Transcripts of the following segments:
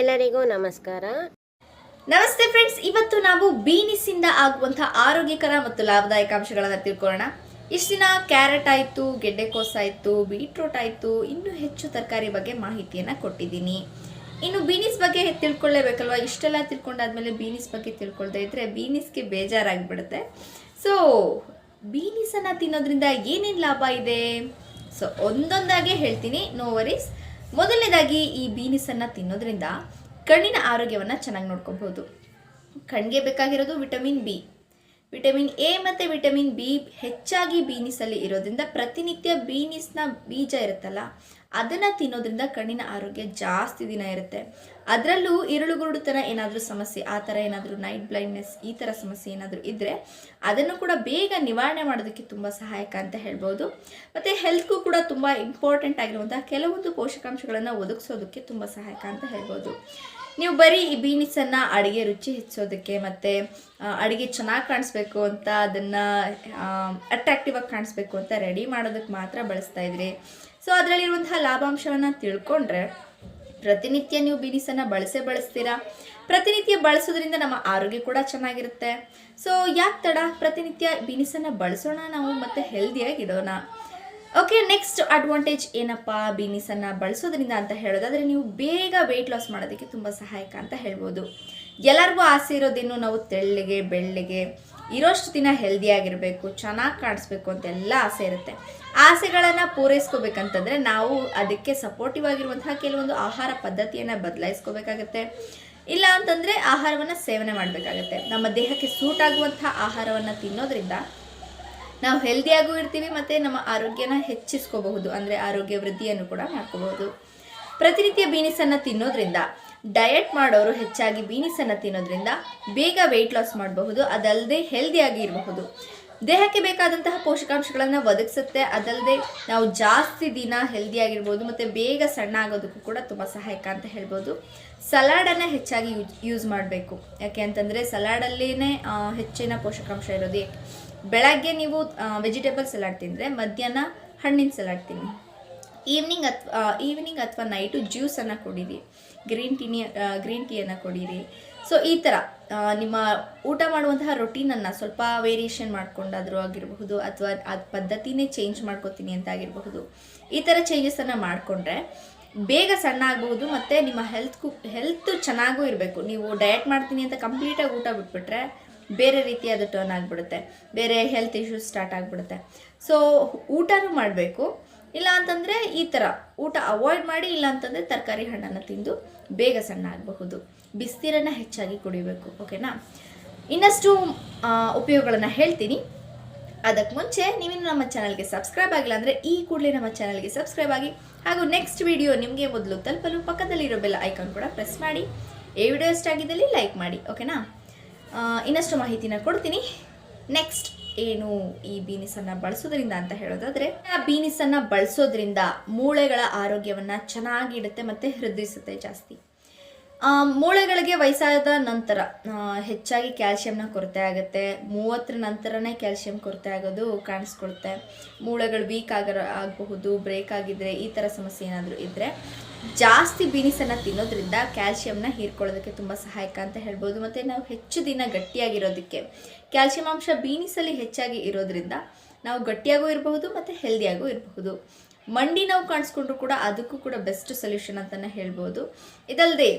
ಎಲ್ಲರಿಗೂ ನಮಸ್ಕಾರ. ನಮಸ್ತೆ ಫ್ರೆಂಡ್ಸ್ ಇವತ್ತು ನಾವು ಬೀನಿಸಿಂದ ಆಗುವಂತಹ ಆರೋಗ್ಯಕರ ಮತ್ತು ಲಾಭದಾಯಕ ಅಂಶಗಳನ್ನು ತಿಳ್ಕೊಳ್ಳೋಣ. ಇಷ್ಟು ದಿನ ಕ್ಯಾರೆಟ್ ಆಯಿತು ಗೆಡ್ಡೆಕೋಸ್ ಆಯಿತು, ಬೀಟ್ರೂಟ್ ಆಯಿತು, ಇನ್ನೂ ಹೆಚ್ಚು ತರಕಾರಿ ಬಗ್ಗೆ ಮಾಹಿತಿಯನ್ನು ಕೊಟ್ಟಿದ್ದೀನಿ. ಇನ್ನು ಬೀನಿಸ್ ಬಗ್ಗೆ ತಿಳ್ಕೊಳ್ಳೇಬೇಕಲ್ವಾ? ಇಷ್ಟೆಲ್ಲ ತಿಳ್ಕೊಂಡಾದ್ಮೇಲೆ ಬೀನಿಸ್ ಬಗ್ಗೆ ತಿಳ್ಕೊಳ್ದೇ ಇದ್ರೆ ಬೀನಿಸ್ಗೆ ಬೇಜಾರಾಗ್ಬಿಡುತ್ತೆ. ಸೊ ಬೀನಿಸನ್ನು ತಿನ್ನೋದ್ರಿಂದ ಏನೇನು ಲಾಭ ಇದೆ? ಸೊ ಒಂದೊಂದಾಗೆ ಹೇಳ್ತೀನಿ. ನೋ ವರೀಸ್ ಮೊದಲನೇದಾಗಿ ಈ ಬೀನಿಸನ್ನು ತಿನ್ನೋದ್ರಿಂದ ಕಣ್ಣಿನ ಆರೋಗ್ಯವನ್ನು ಚೆನ್ನಾಗಿ ನೋಡ್ಕೋಬಹುದು ಕಣ್ಣಿಗೆ ಬೇಕಾಗಿರೋದು ವಿಟಮಿನ್ ಬಿ. ವಿಟಮಿನ್ ಎ ಮತ್ತು ವಿಟಮಿನ್ ಬಿ ಹೆಚ್ಚಾಗಿ ಬೀನಿಸಲ್ಲಿ ಇರೋದ್ರಿಂದ ಪ್ರತಿನಿತ್ಯ ಬೀನಿಸ್ನ ಬೀಜ ಇರುತ್ತಲ್ಲ ಅದನ್ನು ತಿನ್ನೋದ್ರಿಂದ ಕಣ್ಣಿನ ಆರೋಗ್ಯ ಜಾಸ್ತಿ ದಿನ ಇರುತ್ತೆ. ಅದರಲ್ಲೂ ಇರುಳುಗುರುಡುತನ ಏನಾದರೂ ಸಮಸ್ಯೆ, ಆ ಥರ ಏನಾದರೂ ನೈಟ್ ಬ್ಲೈಂಡ್ನೆಸ್ ಈ ಥರ ಸಮಸ್ಯೆ ಏನಾದರೂ ಇದ್ದರೆ ಅದನ್ನು ಕೂಡ ಬೇಗ ನಿವಾರಣೆ ಮಾಡೋದಕ್ಕೆ ತುಂಬ ಸಹಾಯಕ ಅಂತ ಹೇಳ್ಬೋದು. ಮತ್ತು ಹೆಲ್ತ್ಗೂ ಕೂಡ ತುಂಬ ಇಂಪಾರ್ಟೆಂಟ್ ಆಗಿರುವಂಥ ಕೆಲವೊಂದು ಪೋಷಕಾಂಶಗಳನ್ನು ಒದಗಿಸೋದಕ್ಕೆ ತುಂಬ ಸಹಾಯಕ ಅಂತ ಹೇಳ್ಬೋದು. ನೀವು ಬರೀ ಈ ಬೀನಿಸನ್ನು ಅಡುಗೆ ರುಚಿ ಹೆಚ್ಚೋದಕ್ಕೆ ಮತ್ತು ಅಡುಗೆ ಚೆನ್ನಾಗಿ ಕಾಣಿಸ್ಬೇಕು ಅಂತ ಅದನ್ನು ಅಟ್ರಾಕ್ಟಿವ್ ಆಗಿ ಕಾಣಿಸ್ಬೇಕು ಅಂತ ರೆಡಿ ಮಾಡೋದಕ್ಕೆ ಮಾತ್ರ ಬಳಸ್ತಾ ಇದ್ರಿ. ಸೊ ಅದರಲ್ಲಿರುವಂತಹ ಲಾಭಾಂಶವನ್ನು ತಿಳ್ಕೊಂಡ್ರೆ ಪ್ರತಿನಿತ್ಯ ನೀವು ಬೀನಿಸನ್ನು ಬಳಸೇ ಬಳಸ್ತೀರಾ? ಪ್ರತಿನಿತ್ಯ ಬಳಸೋದ್ರಿಂದ ನಮ್ಮ ಆರೋಗ್ಯ ಕೂಡ ಚೆನ್ನಾಗಿರುತ್ತೆ. ಸೊ ಯಾಕೆ ತಡ? ಪ್ರತಿನಿತ್ಯ ಬೀನಿಸನ್ನು ಬಳಸೋಣ ನಾವು ಮತ್ತು ಹೆಲ್ದಿಯಾಗಿಡೋಣ ಓಕೆ ನೆಕ್ಸ್ಟ್ ಅಡ್ವಾಂಟೇಜ್ ಏನಪ್ಪ ಬೀನಿಸನ್ನು ಬಳಸೋದ್ರಿಂದ ಅಂತ ಹೇಳೋದಾದರೆ ನೀವು ಬೇಗ ವೆಯ್ಟ್ ಲಾಸ್ ಮಾಡೋದಕ್ಕೆ ತುಂಬ ಸಹಾಯಕ ಅಂತ ಹೇಳ್ಬೋದು. ಎಲ್ಲರಿಗೂ ಆಸೆ ಇರೋದೇನು ನಾವು ತೆಳ್ಳಗೆ, ಬೆಳ್ಳಗೆ ಇರೋಷ್ಟು ದಿನ ಹೆಲ್ದಿಯಾಗಿರಬೇಕು ಚೆನ್ನಾಗಿ ಕಾಣಿಸ್ಬೇಕು ಅಂತೆಲ್ಲ ಆಸೆ ಇರುತ್ತೆ. ಆಸೆಗಳನ್ನು ಪೂರೈಸ್ಕೋಬೇಕಂತಂದರೆ ನಾವು ಅದಕ್ಕೆ ಸಪೋರ್ಟಿವ್ ಆಗಿರುವಂತಹ ಕೆಲವೊಂದು ಆಹಾರ ಪದ್ಧತಿಯನ್ನು ಬದಲಾಯಿಸ್ಕೋಬೇಕಾಗತ್ತೆ. ಇಲ್ಲ ಅಂತಂದರೆ ಆಹಾರವನ್ನು ಸೇವನೆ ಮಾಡಬೇಕಾಗತ್ತೆ. ನಮ್ಮ ದೇಹಕ್ಕೆ ಸೂಟ್ ಆಗುವಂಥ ಆಹಾರವನ್ನು ತಿನ್ನೋದ್ರಿಂದ ನಾವು ಹೆಲ್ದಿಯಾಗೂ ಇರ್ತೀವಿ ಮತ್ತು ನಮ್ಮ ಆರೋಗ್ಯನ ಹೆಚ್ಚಿಸ್ಕೋಬಹುದು, ಅಂದರೆ ಆರೋಗ್ಯ ವೃದ್ಧಿಯನ್ನು ಕೂಡ ಮಾಡ್ಕೋಬಹುದು. ಪ್ರತಿನಿತ್ಯ ಬೀನಿಸನ್ನು ತಿನ್ನೋದ್ರಿಂದ ಡಯಟ್ ಮಾಡೋರು ಹೆಚ್ಚಾಗಿ ಬೀನಿಸನ್ನು ತಿನ್ನೋದ್ರಿಂದ ಬೇಗ ವೆಯ್ಟ್ ಲಾಸ್ ಮಾಡಬಹುದು ಅದಲ್ಲದೆ ಹೆಲ್ದಿಯಾಗಿ ಇರಬಹುದು. ದೇಹಕ್ಕೆ ಬೇಕಾದಂತಹ ಪೋಷಕಾಂಶಗಳನ್ನು ಒದಗಿಸುತ್ತೆ ಅದಲ್ಲದೆ ನಾವು ಜಾಸ್ತಿ ದಿನ ಹೆಲ್ದಿಯಾಗಿರ್ಬೋದು ಮತ್ತು ಬೇಗ ಸಣ್ಣ ಆಗೋದಕ್ಕೂ ಕೂಡ ತುಂಬ ಸಹಾಯಕ ಅಂತ ಹೇಳ್ಬೋದು. ಸಲಾಡನ್ನು ಹೆಚ್ಚಾಗಿ ಯೂಸ್ ಮಾಡಬೇಕು. ಯಾಕೆ ಅಂತಂದರೆ ಸಲಾಡಲ್ಲೇ ಹೆಚ್ಚಿನ ಪೋಷಕಾಂಶ ಇರೋದು. ಬೆಳಗ್ಗೆ ನೀವು ವೆಜಿಟೇಬಲ್ ಸಲಾಡ್ ತಿಂದರೆ ಮಧ್ಯಾಹ್ನ ಹಣ್ಣಿನ ಸಲಾಡ್ ತಿನ್ನಿ. ಈವ್ನಿಂಗ್ ಅಥವಾ ಈವ್ನಿಂಗ್ ಅಥವಾ ನೈಟು ಜ್ಯೂಸನ್ನು ಕುಡೀರಿ. ಗ್ರೀನ್ ಟೀನಿ ಗ್ರೀನ್ ಟೀಯನ್ನು ಕೊಡಿರಿ. ಸೊ ಈ ಥರ ನಿಮ್ಮ ಊಟ ಮಾಡುವಂತಹ ರೊಟೀನನ್ನು ಸ್ವಲ್ಪ ವೇರಿಯೇಷನ್ ಮಾಡ್ಕೊಂಡಾದರೂ ಆಗಿರಬಹುದು ಅಥವಾ ಅದು ಪದ್ಧತಿನೇ ಚೇಂಜ್ ಮಾಡ್ಕೋತೀನಿ ಅಂತ ಆಗಿರಬಹುದು. ಈ ಥರ ಚೇಂಜಸನ್ನು ಮಾಡಿಕೊಂಡ್ರೆ ಬೇಗ ಸಣ್ಣ ಆಗಬಹುದು ಮತ್ತು ನಿಮ್ಮ ಹೆಲ್ತ್ಗೂ ಹೆಲ್ತ್ ಚೆನ್ನಾಗೂ ಇರಬೇಕು. ನೀವು ಡಯಟ್ ಮಾಡ್ತೀನಿ ಅಂತ ಕಂಪ್ಲೀಟಾಗಿ ಊಟ ಬಿಟ್ಬಿಟ್ರೆ ಬೇರೆ ರೀತಿ ಅದು ಟರ್ನ್ ಆಗಿಬಿಡುತ್ತೆ. ಬೇರೆ ಹೆಲ್ತ್ ಇಶ್ಯೂಸ್ ಸ್ಟಾರ್ಟ್ ಆಗಿಬಿಡುತ್ತೆ. ಸೊ ಊಟನೂ ಮಾಡಬೇಕು. ಇಲ್ಲ ಅಂತಂದರೆ ಈ ಥರ ಊಟ ಅವಾಯ್ಡ್ ಮಾಡಿ, ಇಲ್ಲ ಅಂತಂದರೆ ತರಕಾರಿ ಹಣ್ಣನ್ನು ತಿಂದು ಬೇಗ ಸಣ್ಣ ಆಗಬಹುದು. ಬಿಸಿನೀರನ್ನು ಹೆಚ್ಚಾಗಿ ಕುಡಿಬೇಕು ಓಕೆನಾ ಇನ್ನಷ್ಟು ಉಪಯೋಗಗಳನ್ನು ಹೇಳ್ತೀನಿ. ಅದಕ್ಕೆ ಮುಂಚೆ ನೀವಿನ್ನು ನಮ್ಮ ಚಾನಲ್ಗೆ ಸಬ್ಸ್ಕ್ರೈಬ್ ಆಗಿಲ್ಲ ಅಂದರೆ ಈ ಕೂಡಲೇ ನಮ್ಮ ಚಾನಲ್ಗೆ ಸಬ್ಸ್ಕ್ರೈಬ್ ಆಗಿ, ಹಾಗೂ ನೆಕ್ಸ್ಟ್ ವಿಡಿಯೋ ನಿಮಗೆ ಮೊದಲು ತಲುಪಲು ಪಕ್ಕದಲ್ಲಿರೋ ಬೆಲ್ ಐಕಾನ್ ಕೂಡ ಪ್ರೆಸ್ ಮಾಡಿ. ಈ ವಿಡಿಯೋ ಇಷ್ಟ ಆಗಿದ್ದಲ್ಲಿ ಲೈಕ್ ಮಾಡಿ ಓಕೆನಾ ಇನ್ನಷ್ಟು ಮಾಹಿತಿನ ಕೊಡ್ತೀನಿ. ನೆಕ್ಸ್ಟ್ ಏನು ಈ ಬೀನಿಸನ್ನು ಬಳಸೋದ್ರಿಂದ ಅಂತ ಹೇಳೋದಾದ್ರೆ, ಆ ಬೀನಿಸನ್ನು ಬಳಸೋದ್ರಿಂದ ಮೂಳೆಗಳ ಆರೋಗ್ಯವನ್ನು ಚೆನ್ನಾಗಿಡುತ್ತೆ ಮತ್ತು ಹೃದಯಿಸುತ್ತೆ ಜಾಸ್ತಿ. ಮೂಳೆಗಳಿಗೆ ವಯಸ್ಸಾದ ನಂತರ ಹೆಚ್ಚಾಗಿ ಕ್ಯಾಲ್ಶಿಯಂನ ಕೊರತೆ ಆಗುತ್ತೆ. ಮೂವತ್ತರ ನಂತರನೇ ಕ್ಯಾಲ್ಶಿಯಂ ಕೊರತೆ ಆಗೋದು ಕಾಣಿಸ್ಕೊಳುತ್ತೆ. ಮೂಳೆಗಳು ವೀಕ್ ಆಗ ಆಗಬಹುದು, ಬ್ರೇಕ್ ಆಗಿದ್ರೆ ಈ ಥರ ಸಮಸ್ಯೆ ಏನಾದರೂ ಇದ್ದರೆ ಜಾಸ್ತಿ ಬೀನಿಸನ್ನು ತಿನ್ನೋದ್ರಿಂದ ಕ್ಯಾಲ್ಶಿಯಂನ ಹೀರ್ಕೊಳ್ಳೋದಕ್ಕೆ ತುಂಬ ಸಹಾಯಕ ಅಂತ ಹೇಳ್ಬೋದು. ಮತ್ತು ನಾವು ಹೆಚ್ಚು ದಿನ ಗಟ್ಟಿಯಾಗಿರೋದಕ್ಕೆ, ಕ್ಯಾಲ್ಶಿಯಂ ಅಂಶ ಬೀನಿಸಲ್ಲಿ ಹೆಚ್ಚಾಗಿ ಇರೋದ್ರಿಂದ ನಾವು ಗಟ್ಟಿಯಾಗೂ ಇರಬಹುದು ಮತ್ತು ಹೆಲ್ದಿಯಾಗೂ ಇರಬಹುದು. ಮಂಡಿ ನಾವು ಕಾಣಿಸ್ಕೊಂಡ್ರು ಕೂಡ ಅದಕ್ಕೂ ಕೂಡ ಬೆಸ್ಟ್ ಸೊಲ್ಯೂಷನ್ ಅಂತಲೇ ಹೇಳ್ಬೋದು. ಇದಲ್ಲದೆ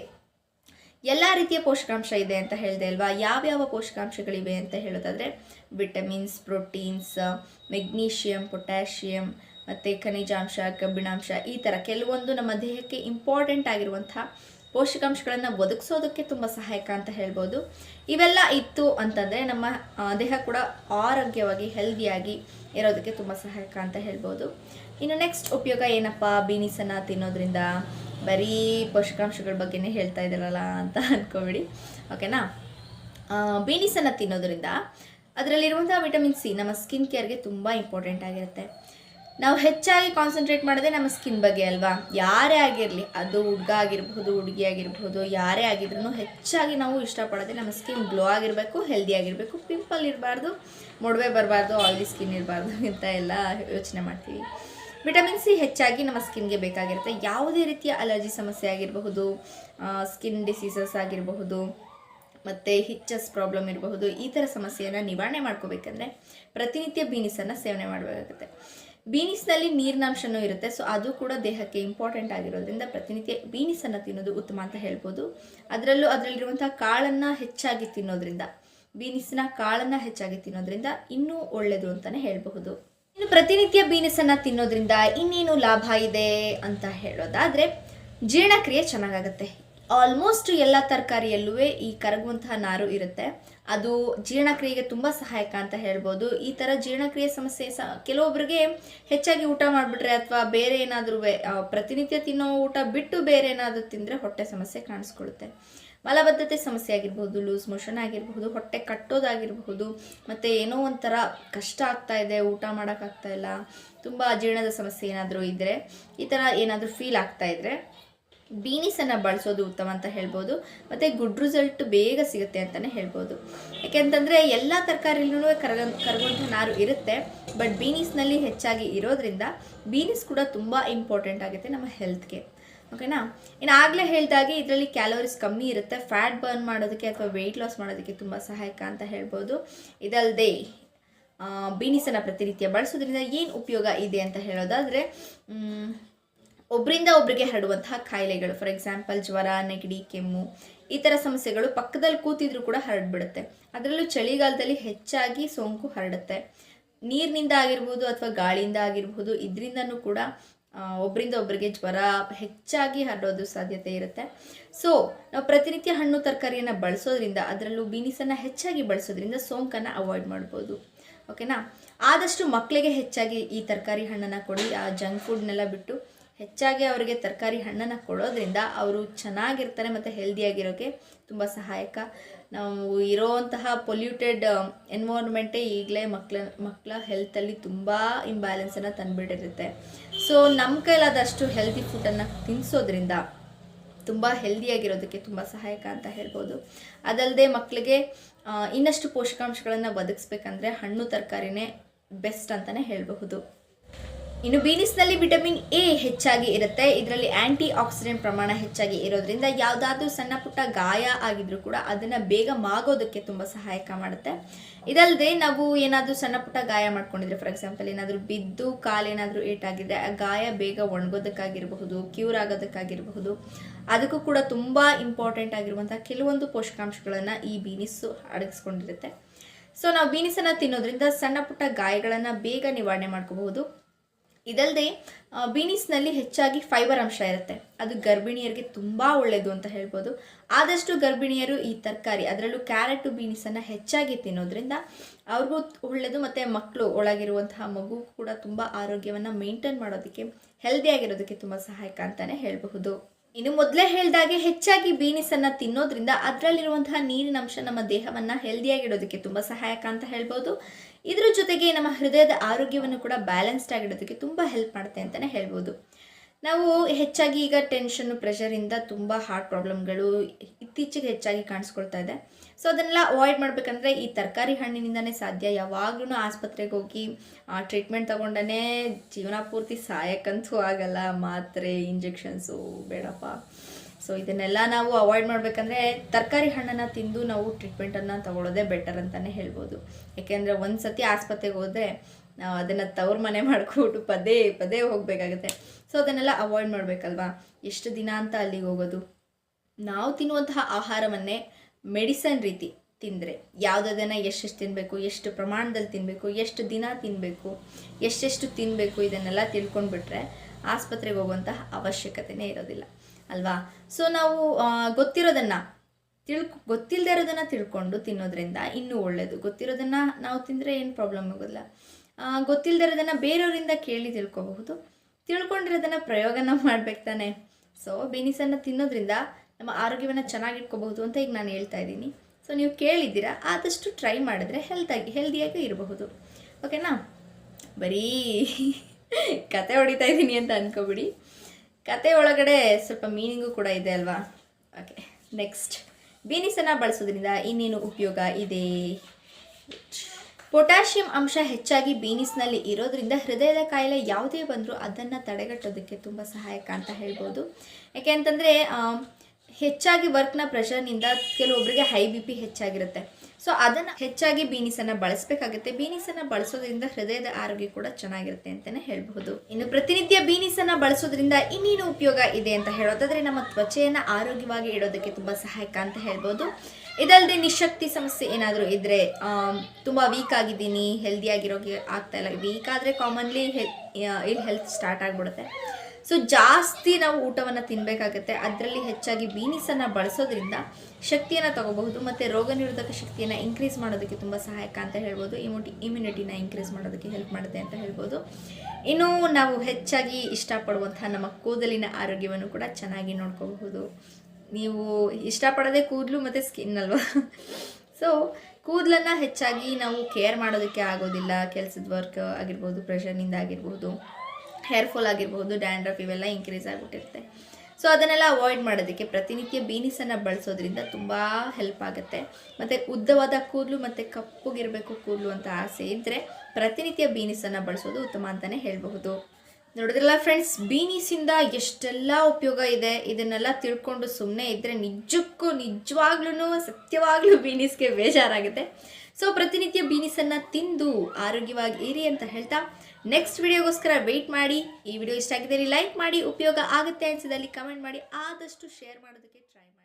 ಎಲ್ಲ ರೀತಿಯ ಪೋಷಕಾಂಶ ಇದೆ ಅಂತ ಹೇಳಿದೆ ಅಲ್ವಾ? ಯಾವ್ಯಾವ ಪೋಷಕಾಂಶಗಳಿವೆ ಅಂತ ಹೇಳೋದಾದರೆ ವಿಟಮಿನ್ಸ್, ಪ್ರೋಟೀನ್ಸ್, ಮೆಗ್ನೀಷಿಯಂ, ಪೊಟ್ಯಾಷಿಯಂ, ಮತ್ತು ಖನಿಜಾಂಶ ಕಬ್ಬಿಣಾಂಶ ಈ ಥರ ಕೆಲವೊಂದು ನಮ್ಮ ದೇಹಕ್ಕೆ ಇಂಪಾರ್ಟೆಂಟ್ ಆಗಿರುವಂಥ ಪೋಷಕಾಂಶಗಳನ್ನು ಒದಗಿಸೋದಕ್ಕೆ ತುಂಬ ಸಹಾಯಕ ಅಂತ ಹೇಳ್ಬೋದು. ಇವೆಲ್ಲ ಇತ್ತು ಅಂತಂದರೆ ನಮ್ಮ ದೇಹ ಕೂಡ ಆರೋಗ್ಯವಾಗಿ ಹೆಲ್ದಿಯಾಗಿ ಇರೋದಕ್ಕೆ ತುಂಬ ಸಹಾಯಕ ಅಂತ ಹೇಳ್ಬೋದು. ಇನ್ನು ನೆಕ್ಸ್ಟ್ ಉಪಯೋಗ ಏನಪ್ಪ? ಬೀನಿಸನ್ನು ತಿನ್ನೋದ್ರಿಂದ ಬರೀ ಪೋಷಕಾಂಶಗಳ ಬಗ್ಗೆನೇ ಹೇಳ್ತಾ ಇದ್ದಾರಲ್ಲ ಅಂತ ಅಂದ್ಕೊಬೇಡಿ ಓಕೆನಾ? ಬೀನಿಸನ್ನು ತಿನ್ನೋದ್ರಿಂದ ಅದರಲ್ಲಿರುವಂಥ ವಿಟಮಿನ್ ಸಿ ನಮ್ಮ ಸ್ಕಿನ್ ಕೇರ್ಗೆ ತುಂಬ ಇಂಪಾರ್ಟೆಂಟ್ ಆಗಿರುತ್ತೆ. ನಾವು ಹೆಚ್ಚಾಗಿ ಕಾನ್ಸಂಟ್ರೇಟ್ ಮಾಡೋದೇ ನಮ್ಮ ಸ್ಕಿನ್ ಬಗ್ಗೆ ಅಲ್ವಾ? ಯಾರೇ ಆಗಿರಲಿ, ಅದು ಹುಡುಗ ಆಗಿರಬಹುದು ಹುಡುಗಿ ಆಗಿರಬಹುದು ಯಾರೇ ಆಗಿದ್ರು ಹೆಚ್ಚಾಗಿ ನಾವು ಇಷ್ಟಪಡೋದೇ ನಮ್ಮ ಸ್ಕಿನ್ ಗ್ಲೋ ಆಗಿರಬೇಕು, ಹೆಲ್ದಿ ಆಗಿರಬೇಕು, ಪಿಂಪಲ್ ಇರಬಾರ್ದು, ಮೊಡವೆ ಬರಬಾರ್ದು ಆಯಿಲಿ ಸ್ಕಿನ್ ಇರಬಾರ್ದು ಅಂತ ಎಲ್ಲ ಯೋಚನೆ ಮಾಡ್ತೀವಿ. ವಿಟಮಿನ್ ಸಿ ಹೆಚ್ಚಾಗಿ ನಮ್ಮ ಸ್ಕಿನ್ಗೆ ಬೇಕಾಗಿರುತ್ತೆ. ಯಾವುದೇ ರೀತಿಯ ಅಲರ್ಜಿ ಸಮಸ್ಯೆ ಆಗಿರಬಹುದು ಸ್ಕಿನ್ ಡಿಸೀಸಸ್ ಆಗಿರಬಹುದು, ಮತ್ತು ಹಿಚ್ಚಸ್ ಪ್ರಾಬ್ಲಮ್ ಇರಬಹುದು, ಈ ಥರ ಸಮಸ್ಯೆಯನ್ನು ನಿವಾರಣೆ ಮಾಡ್ಕೋಬೇಕಂದ್ರೆ ಪ್ರತಿನಿತ್ಯ ಬೀನಿಸನ್ನು ಸೇವನೆ ಮಾಡಬೇಕಾಗುತ್ತೆ. ಬೀನಿಸ್ನಲ್ಲಿ ನೀರಿನಾಂಶನೂ ಇರುತ್ತೆ, ಸೊ ಅದು ಕೂಡ ದೇಹಕ್ಕೆ ಇಂಪಾರ್ಟೆಂಟ್ ಆಗಿರೋದ್ರಿಂದ ಪ್ರತಿನಿತ್ಯ ಬೀನಿಸನ್ನು ತಿನ್ನೋದು ಉತ್ತಮ ಅಂತ ಹೇಳ್ಬೋದು. ಅದರಲ್ಲೂ ಅದರಲ್ಲಿರುವಂಥ ಕಾಳನ್ನು ಹೆಚ್ಚಾಗಿ ತಿನ್ನೋದ್ರಿಂದ, ಬೀನಿಸಿನ ಕಾಳನ್ನು ಹೆಚ್ಚಾಗಿ ತಿನ್ನೋದ್ರಿಂದ ಇನ್ನೂ ಒಳ್ಳೆಯದು ಅಂತಲೇ ಹೇಳಬಹುದು. ಇನ್ನು ಪ್ರತಿನಿತ್ಯ ಬೀನಸನ್ನು ತಿನ್ನೋದ್ರಿಂದ ಇನ್ನೇನು ಲಾಭ ಇದೆ ಅಂತ ಹೇಳೋದಾದರೆ ಜೀರ್ಣಕ್ರಿಯೆ ಚೆನ್ನಾಗಾಗುತ್ತೆ. ಆಲ್ಮೋಸ್ಟ್ ಎಲ್ಲ ತರಕಾರಿಯಲ್ಲೂ ಈ ಕರಗುವಂತಹ ನಾರು ಇರುತ್ತೆ. ಅದು ಜೀರ್ಣಕ್ರಿಯೆಗೆ ತುಂಬ ಸಹಾಯಕ ಅಂತ ಹೇಳ್ಬೋದು. ಈ ಥರ ಜೀರ್ಣಕ್ರಿಯೆ ಸಮಸ್ಯೆ ಸ ಕೆಲವೊಬ್ಬರಿಗೆ ಹೆಚ್ಚಾಗಿ ಊಟ ಮಾಡಿಬಿಟ್ರೆ ಅಥವಾ ಬೇರೆ ಏನಾದರೂ ಪ್ರತಿನಿತ್ಯ ತಿನ್ನೋ ಊಟ ಬಿಟ್ಟು ಬೇರೆ ಏನಾದರೂ ತಿಂದರೆ ಹೊಟ್ಟೆ ಸಮಸ್ಯೆ ಕಾಣಿಸ್ಕೊಳ್ಳುತ್ತೆ. ಮಲಬದ್ಧತೆ ಸಮಸ್ಯೆ ಆಗಿರ್ಬೋದು ಲೂಸ್ ಮೋಷನ್ ಆಗಿರಬಹುದು, ಹೊಟ್ಟೆ ಕಟ್ಟೋದಾಗಿರಬಹುದು, ಮತ್ತು ಏನೋ ಒಂಥರ ಕಷ್ಟ ಆಗ್ತಾ ಇದೆ, ಊಟ ಮಾಡೋಕ್ಕಾಗ್ತಾ ಇಲ್ಲ, ತುಂಬ ಅಜೀರ್ಣದ ಸಮಸ್ಯೆ ಏನಾದರೂ ಇದ್ದರೆ ಈ ಥರ ಏನಾದರೂ ಫೀಲ್ ಆಗ್ತಾ ಇದ್ದರೆ ಬೀನಿಸನ್ನು ಬಳಸೋದು ಉತ್ತಮ ಅಂತ ಹೇಳ್ಬೋದು. ಮತ್ತು ಗುಡ್ ರಿಸಲ್ಟ್ ಬೇಗ ಸಿಗುತ್ತೆ ಅಂತಲೇ ಹೇಳ್ಬೋದು. ಯಾಕೆಂತಂದರೆ ಎಲ್ಲ ತರಕಾರಿಲೂ ಕರಗ ಕರಗುವಂಥ ನಾರು ಇರುತ್ತೆ. ಬಟ್ ಬೀನೀಸ್ನಲ್ಲಿ ಹೆಚ್ಚಾಗಿ ಇರೋದ್ರಿಂದ ಬೀನೀಸ್ ಕೂಡ ತುಂಬ ಇಂಪಾರ್ಟೆಂಟ್ ಆಗುತ್ತೆ ನಮ್ಮ ಹೆಲ್ತ್ಗೆ ಓಕೆನಾ ಇನ್ನು ಆಗಲೇ ಹೇಳಿದಾಗೆ ಇದರಲ್ಲಿ ಕ್ಯಾಲೋರೀಸ್ ಕಮ್ಮಿ ಇರುತ್ತೆ. ಫ್ಯಾಟ್ ಬರ್ನ್ ಮಾಡೋದಕ್ಕೆ ಅಥವಾ ವೆಯ್ಟ್ ಲಾಸ್ ಮಾಡೋದಕ್ಕೆ ತುಂಬ ಸಹಾಯಕ ಅಂತ ಹೇಳ್ಬೋದು. ಇದಲ್ಲದೆ ಬೀನಿಸನ್ನು ಪ್ರತಿನಿತ್ಯ ಬಳಸೋದ್ರಿಂದ ಏನು ಉಪಯೋಗ ಇದೆ ಅಂತ ಹೇಳೋದಾದರೆ ಒಬ್ಬರಿಂದ ಒಬ್ಬರಿಗೆ ಹರಡುವಂತಹ ಕಾಯಿಲೆಗಳು ಫಾರ್ ಎಕ್ಸಾಂಪಲ್ ಜ್ವರ, ನೆಗಡಿ, ಕೆಮ್ಮು, ಈ ಥರ ಸಮಸ್ಯೆಗಳು ಪಕ್ಕದಲ್ಲಿ ಕೂತಿದ್ರು ಕೂಡ ಹರಡ್ಬಿಡುತ್ತೆ. ಅದರಲ್ಲೂ ಚಳಿಗಾಲದಲ್ಲಿ ಹೆಚ್ಚಾಗಿ ಸೋಂಕು ಹರಡುತ್ತೆ. ನೀರಿನಿಂದ ಆಗಿರ್ಬೋದು ಅಥವಾ ಗಾಳಿಯಿಂದ ಆಗಿರ್ಬೋದು, ಇದರಿಂದನೂ ಕೂಡ ಒಬ್ಬರಿಂದ ಒಬ್ಬರಿಗೆ ಜ್ವರ ಹೆಚ್ಚಾಗಿ ಹರಡೋದು ಸಾಧ್ಯತೆ ಇರುತ್ತೆ. ಸೊ ನಾವು ಪ್ರತಿನಿತ್ಯ ಹಣ್ಣು ತರಕಾರಿಯನ್ನು ಬಳಸೋದ್ರಿಂದ ಅದರಲ್ಲೂ ಬೀನಿಸನ್ನು ಹೆಚ್ಚಾಗಿ ಬಳಸೋದ್ರಿಂದ ಸೋಂಕನ್ನು ಅವಾಯ್ಡ್ ಮಾಡ್ಬೋದು. ಓಕೆನಾ ಆದಷ್ಟು ಮಕ್ಕಳಿಗೆ ಹೆಚ್ಚಾಗಿ ಈ ತರಕಾರಿ ಹಣ್ಣನ್ನು ಕೊಡಿ, ಆ ಜಂಕ್ ಫುಡ್ನೆಲ್ಲ ಬಿಟ್ಟು. ಹೆಚ್ಚಾಗಿ ಅವರಿಗೆ ತರಕಾರಿ ಹಣ್ಣನ್ನು ಕೊಡೋದ್ರಿಂದ ಅವರು ಚೆನ್ನಾಗಿರ್ತಾರೆ ಮತ್ತು ಹೆಲ್ದಿಯಾಗಿರೋಕ್ಕೆ ತುಂಬ ಸಹಾಯಕ. ನಾವು ಇರೋವಂತಹ ಪೊಲ್ಯೂಟೆಡ್ ಎನ್ವೈರ್ಮೆಂಟೇ ಈಗಲೇ ಮಕ್ಕಳ ಮಕ್ಕಳ ಹೆಲ್ತಲ್ಲಿ ತುಂಬ ಇಂಬ್ಯಾಲೆನ್ಸನ್ನು ತಂದುಬಿಟ್ಟಿರುತ್ತೆ. ಸೊ ನಮ್ಮ ಕೈಲಾದಷ್ಟು ಹೆಲ್ದಿ ಫುಡ್ಡನ್ನು ತಿನ್ನಿಸೋದ್ರಿಂದ ತುಂಬ ಹೆಲ್ದಿಯಾಗಿರೋದಕ್ಕೆ ತುಂಬ ಸಹಾಯಕ ಅಂತ ಹೇಳ್ಬೋದು. ಅದಲ್ಲದೆ ಮಕ್ಕಳಿಗೆ ಇನ್ನಷ್ಟು ಪೋಷಕಾಂಶಗಳನ್ನು ಒದಗಿಸ್ಬೇಕಂದ್ರೆ ಹಣ್ಣು ತರಕಾರಿನೇ ಬೆಸ್ಟ್ ಅಂತಲೇ ಹೇಳಬಹುದು. ಇನ್ನು ಬೀನಿಸ್ನಲ್ಲಿ ವಿಟಮಿನ್ ಎ ಹೆಚ್ಚಾಗಿ ಇರುತ್ತೆ. ಇದರಲ್ಲಿ ಆಂಟಿ ಆಕ್ಸಿಡೆಂಟ್ ಪ್ರಮಾಣ ಹೆಚ್ಚಾಗಿ ಇರೋದ್ರಿಂದ ಯಾವುದಾದ್ರೂ ಸಣ್ಣ ಪುಟ್ಟ ಗಾಯ ಆಗಿದ್ರೂ ಕೂಡ ಅದನ್ನು ಬೇಗ ಮಾಗೋದಕ್ಕೆ ತುಂಬ ಸಹಾಯಕ ಮಾಡುತ್ತೆ. ಇದಲ್ಲದೆ ನಾವು ಏನಾದರೂ ಸಣ್ಣ ಪುಟ್ಟ ಗಾಯ ಮಾಡ್ಕೊಂಡಿದ್ರೆ ಫಾರ್ ಎಕ್ಸಾಂಪಲ್ ಏನಾದರೂ ಬಿದ್ದು ಕಾಲೇನಾದರೂ ಏಟಾಗಿದ್ರೆ ಆ ಗಾಯ ಬೇಗ ಒಣಗೋದಕ್ಕಾಗಿರಬಹುದು ಕ್ಯೂರ್ ಆಗೋದಕ್ಕಾಗಿರಬಹುದು. ಅದಕ್ಕೂ ಕೂಡ ತುಂಬ ಇಂಪಾರ್ಟೆಂಟ್ ಆಗಿರುವಂಥ ಕೆಲವೊಂದು ಪೋಷಕಾಂಶಗಳನ್ನು ಈ ಬೀನಿಸ್ಸು ಅಡಗಿಸ್ಕೊಂಡಿರುತ್ತೆ. ಸೊ ನಾವು ಬೀನಿಸನ್ನು ತಿನ್ನೋದ್ರಿಂದ ಸಣ್ಣ ಪುಟ್ಟ ಗಾಯಗಳನ್ನು ಬೇಗ ನಿವಾರಣೆ ಮಾಡ್ಕೋಬಹುದು. ಇದಲ್ಲದೆ ಬೀನಿಸ್ನಲ್ಲಿ ಹೆಚ್ಚಾಗಿ ಫೈಬರ್ ಅಂಶ ಇರುತ್ತೆ. ಅದು ಗರ್ಭಿಣಿಯರಿಗೆ ತುಂಬ ಒಳ್ಳೆಯದು ಅಂತ ಹೇಳ್ಬೋದು. ಆದಷ್ಟು ಗರ್ಭಿಣಿಯರು ಈ ತರಕಾರಿ, ಅದರಲ್ಲೂ ಕ್ಯಾರೆಟು ಬೀನಿಸನ್ನು ಹೆಚ್ಚಾಗಿ ತಿನ್ನೋದ್ರಿಂದ ಅವ್ರಿಗೂ ಒಳ್ಳೆಯದು ಮತ್ತು ಮಕ್ಕಳು ಒಳಗಿರುವಂತಹ ಮಗು ಕೂಡ ತುಂಬ ಆರೋಗ್ಯವನ್ನು ಮೇಂಟೈನ್ ಮಾಡೋದಕ್ಕೆ ಹೆಲ್ದಿಯಾಗಿರೋದಕ್ಕೆ ತುಂಬ ಸಹಾಯಕ ಅಂತಲೇ ಹೇಳಬಹುದು. ಇನ್ನು ಮೊದಲೇ ಹೇಳಿದಾಗೆ ಹೆಚ್ಚಾಗಿ ಬೀನಿಸನ್ನು ತಿನ್ನೋದ್ರಿಂದ ಅದರಲ್ಲಿರುವಂತಹ ನೀರಿನ ಅಂಶ ನಮ್ಮ ದೇಹವನ್ನು ಹೆಲ್ದಿಯಾಗಿಡೋದಕ್ಕೆ ತುಂಬ ಸಹಾಯಕ ಅಂತ ಹೇಳ್ಬೋದು. ಇದರ ಜೊತೆಗೆ ನಮ್ಮ ಹೃದಯದ ಆರೋಗ್ಯವನ್ನು ಕೂಡ ಬ್ಯಾಲೆನ್ಸ್ಡ್ ಆಗಿಡೋದಕ್ಕೆ ತುಂಬ ಹೆಲ್ಪ್ ಮಾಡುತ್ತೆ ಅಂತಲೇ ಹೇಳ್ಬೋದು. ನಾವು ಹೆಚ್ಚಾಗಿ ಈಗ ಟೆನ್ಷನ್ನು ಪ್ರೆಷರಿಂದ ತುಂಬ ಹಾರ್ಟ್ ಪ್ರಾಬ್ಲಮ್ಗಳು ಇತ್ತೀಚೆಗೆ ಹೆಚ್ಚಾಗಿ ಕಾಣಿಸ್ಕೊಳ್ತಾ ಇದೆ. ಸೊ ಅದನ್ನೆಲ್ಲ ಅವಾಯ್ಡ್ ಮಾಡಬೇಕಂದ್ರೆ ಈ ತರಕಾರಿ ಹಣ್ಣಿನಿಂದನೇ ಸಾಧ್ಯ. ಯಾವಾಗಲೂ ಆಸ್ಪತ್ರೆಗೆ ಹೋಗಿ ಟ್ರೀಟ್ಮೆಂಟ್ ತೊಗೊಂಡೇ ಜೀವನ ಪೂರ್ತಿ ಸಾಯಕ್ಕಂತೂ ಆಗಲ್ಲ. ಮಾತ್ರೆ ಇಂಜೆಕ್ಷನ್ಸು ಬೇಡಪ್ಪ. ಸೊ ಇದನ್ನೆಲ್ಲ ನಾವು ಅವಾಯ್ಡ್ ಮಾಡಬೇಕಂದ್ರೆ ತರಕಾರಿ ಹಣ್ಣನ್ನು ತಿಂದು ನಾವು ಟ್ರೀಟ್ಮೆಂಟನ್ನು ತಗೊಳ್ಳೋದೇ ಬೆಟರ್ ಅಂತಲೇ ಹೇಳ್ಬೋದು. ಯಾಕೆಂದರೆ ಒಂದು ಸತಿ ಆಸ್ಪತ್ರೆಗೆ ಹೋದರೆ ನಾವು ಅದನ್ನು ತವ್ರ ಮನೆ ಮಾಡ್ಕೊಬಿಟ್ಟು ಪದೇ ಪದೇ ಹೋಗಬೇಕಾಗುತ್ತೆ. ಸೊ ಅದನ್ನೆಲ್ಲ ಅವಾಯ್ಡ್ ಮಾಡಬೇಕಲ್ವಾ? ಎಷ್ಟು ದಿನ ಅಂತ ಅಲ್ಲಿಗೆ ಹೋಗೋದು? ನಾವು ತಿನ್ನುವಂತಹ ಆಹಾರವನ್ನೇ ಮೆಡಿಸನ್ ರೀತಿ ತಿಂದರೆ ಯಾವುದನ್ನು ಎಷ್ಟೆಷ್ಟು ತಿನ್ನಬೇಕು ಎಷ್ಟು ಪ್ರಮಾಣದಲ್ಲಿ ತಿನ್ನಬೇಕು ಎಷ್ಟು ದಿನ ತಿನ್ನಬೇಕು ಎಷ್ಟೆಷ್ಟು ತಿನ್ನಬೇಕು ಇದನ್ನೆಲ್ಲ ತಿಳ್ಕೊಂಡ್ಬಿಟ್ರೆ ಆಸ್ಪತ್ರೆಗೆ ಹೋಗುವಂತಹ ಅವಶ್ಯಕತೆನೇ ಇರೋದಿಲ್ಲ, ಅಲ್ವಾ? ಸೊ ನಾವು ಗೊತ್ತಿರೋದನ್ನು ತಿಳ್ಕೊ ಗೊತ್ತಿಲ್ಲದೆ ಇರೋದನ್ನು ತಿಳ್ಕೊಂಡು ತಿನ್ನೋದ್ರಿಂದ ಇನ್ನೂ ಒಳ್ಳೆಯದು ಗೊತ್ತಿರೋದನ್ನು ನಾವು ತಿಂದರೆ ಏನು ಪ್ರಾಬ್ಲಮ್ ಆಗೋದಿಲ್ಲ. ಗೊತ್ತಿಲ್ಲದೆ ಇರೋದನ್ನು ಬೇರೆಯವರಿಂದ ಕೇಳಿ ತಿಳ್ಕೊಬಹುದು. ತಿಳ್ಕೊಂಡಿರೋದನ್ನು ಪ್ರಯೋಗನ ಮಾಡ್ಬೇಕು ತಾನೆ. ಸೊ ಬೀನಿಸನ್ನು ತಿನ್ನೋದ್ರಿಂದ ನಮ್ಮ ಆರೋಗ್ಯವನ್ನು ಚೆನ್ನಾಗಿಟ್ಕೋಬಹುದು ಅಂತ ಈಗ ನಾನು ಹೇಳ್ತಾ ಇದ್ದೀನಿ. ಸೊ ನೀವು ಕೇಳಿದ್ದೀರಾ, ಆದಷ್ಟು ಟ್ರೈ ಮಾಡಿದ್ರೆ ಹೆಲ್ತಾಗಿ ಹೆಲ್ದಿಯಾಗಿ ಇರಬಹುದು. ಓಕೆನಾ ಬರೀ ಕತೆ ಹೊಡಿತಾ ಇದ್ದೀನಿ ಅಂತ ಅನ್ಕೋಬಿಡಿ. ಕತೆ ಒಳಗಡೆ ಸ್ವಲ್ಪ ಮೀನಿಂಗು ಕೂಡ ಇದೆ ಅಲ್ವಾ? ಓಕೆ ನೆಕ್ಸ್ಟ್ ಬೀನಿಸನ್ನು ಬಳಸೋದ್ರಿಂದ ಇನ್ನೇನು ಉಪಯೋಗ ಇದೆ? ಪೊಟ್ಯಾಷಿಯಂ ಅಂಶ ಹೆಚ್ಚಾಗಿ ಬೀನಿಸ್ನಲ್ಲಿ ಇರೋದ್ರಿಂದ ಹೃದಯದ ಕಾಯಿಲೆ ಯಾವುದೇ ಬಂದರೂ ಅದನ್ನು ತಡೆಗಟ್ಟೋದಕ್ಕೆ ತುಂಬ ಸಹಾಯಕ ಅಂತ ಹೇಳ್ಬೋದು. ಯಾಕೆ ಅಂತಂದರೆ ಹೆಚ್ಚಾಗಿ ವರ್ಕ್ನ ಪ್ರೆಷರ್ನಿಂದ ಕೆಲವೊಬ್ಬರಿಗೆ ಹೈ ಬಿ ಪಿ ಹೆಚ್ಚಾಗಿರುತ್ತೆ. ಸೊ ಅದನ್ನು ಹೆಚ್ಚಾಗಿ ಬೀನಿಸನ್ನು ಬಳಸಬೇಕಾಗುತ್ತೆ. ಬೀನಿಸನ್ನು ಬಳಸೋದ್ರಿಂದ ಹೃದಯದ ಆರೋಗ್ಯ ಕೂಡ ಚೆನ್ನಾಗಿರುತ್ತೆ ಅಂತಲೇ ಹೇಳಬಹುದು. ಇನ್ನು ಪ್ರತಿನಿತ್ಯ ಬೀನಿಸನ್ನು ಬಳಸೋದ್ರಿಂದ ಇನ್ನೇನು ಉಪಯೋಗ ಇದೆ ಅಂತ ಹೇಳೋದಾದ್ರೆ, ನಮ್ಮ ತ್ವಚೆಯನ್ನು ಆರೋಗ್ಯವಾಗಿ ಇಡೋದಕ್ಕೆ ತುಂಬ ಸಹಾಯಕ ಅಂತ ಹೇಳ್ಬೋದು ಇದಲ್ಲದೆ ನಿಶಕ್ತಿ ಸಮಸ್ಯೆ ಏನಾದರೂ ಇದ್ದರೆ ತುಂಬ ವೀಕ್ ಆಗಿದ್ದೀನಿ ಹೆಲ್ದಿ ಆಗಿರೋಕೆ ಆಗ್ತಾ ಇಲ್ಲ. ವೀಕ್ ಆದರೆ ಕಾಮನ್ಲಿ ಹೆಲ್ ಹೆಲ್ತ್ ಸ್ಟಾರ್ಟ್ ಆಗಿಬಿಡುತ್ತೆ. ಸೊ ಜಾಸ್ತಿ ನಾವು ಊಟವನ್ನು ತಿನ್ನಬೇಕಾಗತ್ತೆ ಅದರಲ್ಲಿ ಹೆಚ್ಚಾಗಿ ಬೀನಿಸನ್ನು ಬಳಸೋದ್ರಿಂದ ಶಕ್ತಿಯನ್ನು ತಗೋಬಹುದು. ಮತ್ತು ರೋಗ ನಿರೋಧಕ ಶಕ್ತಿಯನ್ನು ಇನ್ಕ್ರೀಸ್ ಮಾಡೋದಕ್ಕೆ ತುಂಬ ಸಹಾಯಕ ಅಂತ ಹೇಳ್ಬೋದು. ಇಮ್ಯುಟಿ ಇಮ್ಯುನಿಟಿನ ಇನ್ಕ್ರೀಸ್ ಮಾಡೋದಕ್ಕೆ ಹೆಲ್ಪ್ ಮಾಡುತ್ತೆ ಅಂತ ಹೇಳ್ಬೋದು. ಇನ್ನೂ ನಾವು ಹೆಚ್ಚಾಗಿ ಇಷ್ಟಪಡುವಂಥ ನಮ್ಮ ಕೂದಲಿನ ಆರೋಗ್ಯವನ್ನು ಕೂಡ ಚೆನ್ನಾಗಿ ನೋಡ್ಕೋಬಹುದು. ನೀವು ಇಷ್ಟಪಡೋದೇ ಕೂದಲು ಮತ್ತು ಸ್ಕಿನ್ ಅಲ್ವಾ? ಸೊ ಕೂದಲನ್ನು ಹೆಚ್ಚಾಗಿ ನಾವು ಕೇರ್ ಮಾಡೋದಕ್ಕೆ ಆಗೋದಿಲ್ಲ. ಕೆಲಸದ ವರ್ಕ್ ಆಗಿರ್ಬೋದು ಪ್ರೆಷರ್ನಿಂದ ಆಗಿರ್ಬೋದು. ಹೇರ್ ಫಾಲ್ ಆಗಿರ್ಬೋದು ಡ್ಯಾಂಡ್ರಫ್ ಇವೆಲ್ಲ ಇನ್ಕ್ರೀಸ್ ಆಗಿಬಿಟ್ಟಿರುತ್ತೆ. ಸೊ ಅದನ್ನೆಲ್ಲ ಅವಾಯ್ಡ್ ಮಾಡೋದಕ್ಕೆ ಪ್ರತಿನಿತ್ಯ ಬೀನಿಸನ್ನು ಬಳಸೋದ್ರಿಂದ ತುಂಬ ಹೆಲ್ಪ್ ಆಗುತ್ತೆ. ಮತ್ತು ಉದ್ದವಾದ ಕೂದಲು ಮತ್ತು ಕಪ್ಪುಗಿರಬೇಕು ಕೂದಲು ಅಂತ ಆಸೆ ಇದ್ದರೆ ಪ್ರತಿನಿತ್ಯ ಬೀನಿಸನ್ನು ಬಳಸೋದು ಉತ್ತಮ ಅಂತಲೇ ಹೇಳಬಹುದು. ನೋಡಿದ್ರಲ್ಲ ಫ್ರೆಂಡ್ಸ್ ಬೀನಿಸಿಂದ ಎಷ್ಟೆಲ್ಲ ಉಪಯೋಗ ಇದೆ? ಇದನ್ನೆಲ್ಲ ತಿಳ್ಕೊಂಡು ಸುಮ್ಮನೆ ಇದ್ದರೆ ನಿಜಕ್ಕೂ ನಿಜವಾಗ್ಲೂ ಸತ್ಯವಾಗ್ಲೂ ಬೀನಿಸ್ಗೆ ಬೇಜಾರಾಗುತ್ತೆ. ಸೊ ಪ್ರತಿನಿತ್ಯ ಬೀನಿಸನ್ನು ತಿಂದು ಆರೋಗ್ಯವಾಗಿ ಇರಿ ಅಂತ ಹೇಳ್ತಾ ನೆಕ್ಸ್ಟ್ ವಿಡಿಯೋಗೋಸ್ಕರ ವೆಯ್ಟ್ ಮಾಡಿ. ಈ ವಿಡಿಯೋ ಇಷ್ಟ ಆಗಿದ್ದಲ್ಲಿ ಲೈಕ್ ಮಾಡಿ, ಉಪಯೋಗ ಆಗುತ್ತೆ ಅನಿಸಿದಲ್ಲಿ ಕಮೆಂಟ್ ಮಾಡಿ. ಆದಷ್ಟು ಶೇರ್ ಮಾಡೋದಕ್ಕೆ ಟ್ರೈ ಮಾಡಿ.